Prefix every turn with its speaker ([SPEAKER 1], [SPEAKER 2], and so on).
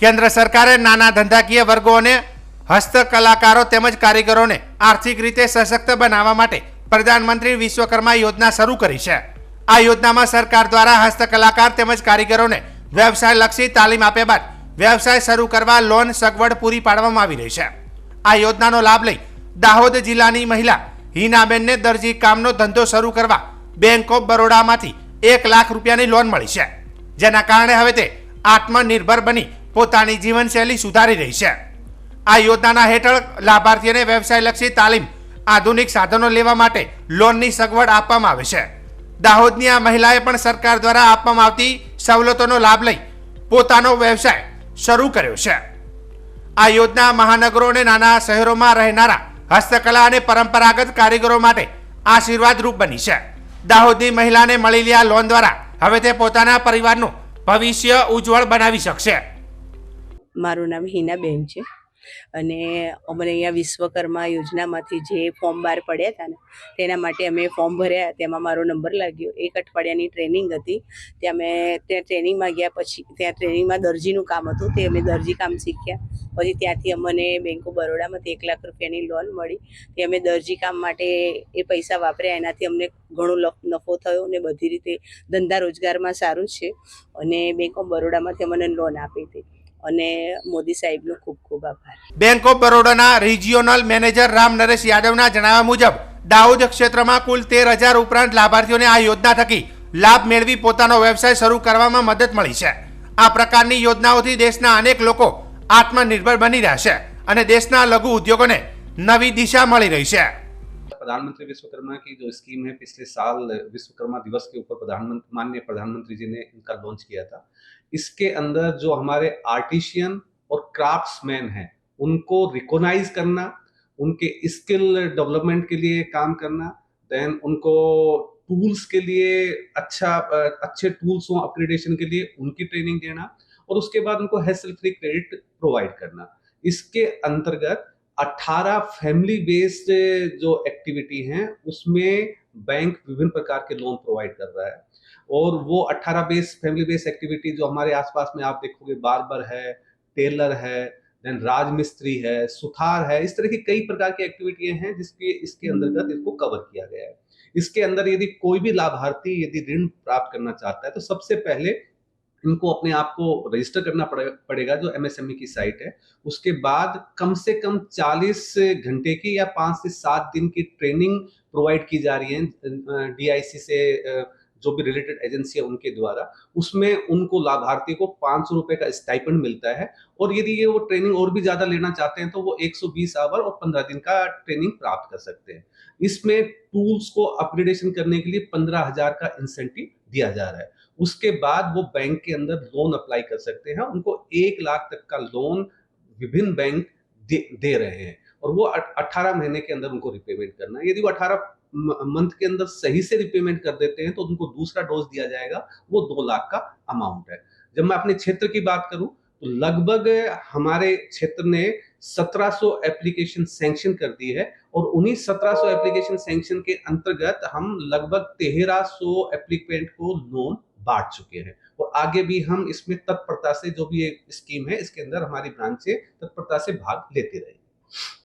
[SPEAKER 1] કેન્દ્ર સરકારે નાના ધંધાકીય વર્ગો અને હસ્તકલાકારો તેમજ કારીગરોને આર્થિક રીતે સશક્ત બનાવવા માટે પ્રધાનમંત્રી વિશ્વકર્મા યોજના શરૂ કરી છે. આ યોજનામાં સરકાર દ્વારા હસ્તકલાકાર તેમજ કારીગરોને વ્યવસાયલક્ષી તાલીમ આપ્યા બાદ વ્યવસાય શરૂ કરવા લોન સગવડ પૂરી પાડવામાં આવી રહી છે. આ યોજનાનો લાભ લઈ દાહોદ જિલ્લાની મહિલા હિનાબેનને દરજી કામનો ધંધો શરૂ કરવા બેંક ઓફ બરોડામાંથી એક લાખ રૂપિયાની લોન મળી છે. જેના કારણે હવે તે આત્મનિર્ભર બની પોતાની જીવનશૈલી સુધારી રહી છે. આ યોજનાના હેઠળ લાભાર્થીઓને વ્યવસાયલક્ષી તાલીમ, આધુનિક સાધનો લેવા માટે લોનની સગવડ આપવામાં આવે છે. દાહોદની આ મહિલાએ પણ સરકાર દ્વારા આપવામાં આવતી સવલતોનો લાભ લઈ પોતાનો વ્યવસાય શરૂ કર્યો છે. આ યોજના મહાનગરો અને નાના શહેરોમાં રહેનારા હસ્તકલા અને પરંપરાગત કારીગરો માટે આશીર્વાદરૂપ બની છે. દાહોદની મહિલાને મળેલી આ લોન દ્વારા હવે તે પોતાના પરિવારનું ભવિષ્ય ઉજ્જવળ બનાવી શકશે.
[SPEAKER 2] મારું નામ હિનાબેન છે. અને અમને અહીંયા વિશ્વકર્મા યોજનામાંથી જે ફોર્મ બહાર પડ્યા હતા ને, તેના માટે અમે ફોર્મ ભર્યા. તેમાં મારો નંબર લાગ્યો. એક અઠવાડિયાની ટ્રેનિંગ હતી. ત્યાં મેં ત્યાં ટ્રેનિંગમાં ગયા પછી, ત્યાં ટ્રેનિંગમાં દરજીનું કામ હતું. તે અમે દરજી કામ શીખ્યા. પછી ત્યાંથી અમને બેંક ઓફ બરોડામાંથી એક લાખ રૂપિયાની લોન મળી. તે અમે દરજી કામ માટે એ પૈસા વાપર્યા. એનાથી અમને ઘણો નફો થયો અને બધી રીતે ધંધા રોજગારમાં સારું છે. અને બેંક ઓફ બરોડામાંથી અમને લોન આપી હતી. અને મોદી સાહેબનો ખૂબ ખૂબ આભાર.
[SPEAKER 1] બેંક ઓફ બરોડાના રિજિયોનલ મેનેજર રામ નરેશ યાદવના જણાવ્યા મુજબ, દાઉદ ક્ષેત્રમાં કુલ તેર હજાર ઉપરાંત લાભાર્થીઓને આ યોજના થકી લાભ મેળવી પોતાનો વ્યવસાય શરૂ કરવામાં મદદ મળી છે. આ પ્રકારની યોજનાઓથી દેશના અનેક લોકો આત્મનિર્ભર બની રહ્યા છે અને દેશના લઘુ ઉદ્યોગોને નવી દિશા મળી રહી છે.
[SPEAKER 3] प्रधानमंत्री विश्वकर्मा की जो स्कीम है, पिछले साल विश्वकर्मा दिवस के ऊपर प्रधानमंत्री, माननीय प्रधानमंत्री जी ने इनका लॉन्च किया था। इसके अंदर जो हमारे आर्टिशियन और क्राफ्ट्समैन हैं, उनको रिकॉग्नाइज करना, उनके स्किल डेवलपमेंट के लिए काम करना, देन उनको टूल्स के लिए अच्छा अच्छे टूल्स हो, अपग्रेडेशन के लिए उनकी ट्रेनिंग देना और उसके बाद उनको हेसल फ्री क्रेडिट प्रोवाइड करना। इसके अंतर्गत 18 फैमिली बेस्ड जो एक्टिविटी हैं उसमें बैंक विभिन्न प्रकार के लोन प्रोवाइड कर रहा है। और वो 18 बेस फैमिली बेस्ड एक्टिविटी जो हमारे आसपास में आप देखोगे बार्बर है टेलर है देन राजमिस्त्री है सुथार है इस तरह की कई प्रकार की एक्टिविटियाँ हैं जिसके इसके अंतर्गत इसको कवर किया गया है। इसके अंदर यदि कोई भी लाभार्थी यदि ऋण प्राप्त करना चाहता है तो सबसे पहले इनको अपने आप को रजिस्टर करना पड़े- पड़ेगा जो एमएसएमई की साइट है। उसके बाद कम से कम 40 घंटे की या पाँच से सात दिन की ट्रेनिंग प्रोवाइड की जा रही है डीआईसी से जो भी रिलेटेड एजेंसी है उनके द्वारा उसमें उनको लाभार्थी को पाँच सौ रुपये का स्टाइपेंड मिलता है और यदि ये वो ट्रेनिंग और भी ज़्यादा लेना चाहते हैं तो वो 120 आवर और 15 दिन का ट्रेनिंग प्राप्त कर सकते हैं। इसमें टूल्स को अपग्रेडेशन करने के लिए पंद्रह हज़ार का इंसेंटिव दिया जा रहा है। उसके बाद वो बैंक के अंदर लोन अप्लाई कर सकते हैं उनको एक लाख तक का लोन विभिन्न बैंक दे, दे रहे हैं। और वो अट्ठारह महीने के अंदर उनको रिपेमेंट करना है। यदि वो अठारह मंथ के अंदर सही से रिपेमेंट कर देते हैं तो उनको दूसरा डोज दिया जाएगा, वो दो लाख का अमाउंट है। जब मैं अपने क्षेत्र की बात करूँ तो लगभग हमारे क्षेत्र ने 1700 एप्लीकेशन सैंक्शन कर दी है और उन्हीं 1700 एप्लीकेशन सैंक्शन के अंतर्गत हम लगभग 1300 एप्लीकेंट को लोन बांट चुके हैं। और आगे भी हम इसमें तत्परता से जो भी ये स्कीम है, इसके अंदर हमारी ब्रांचें तत्परता से भाग लेती रहेंगी।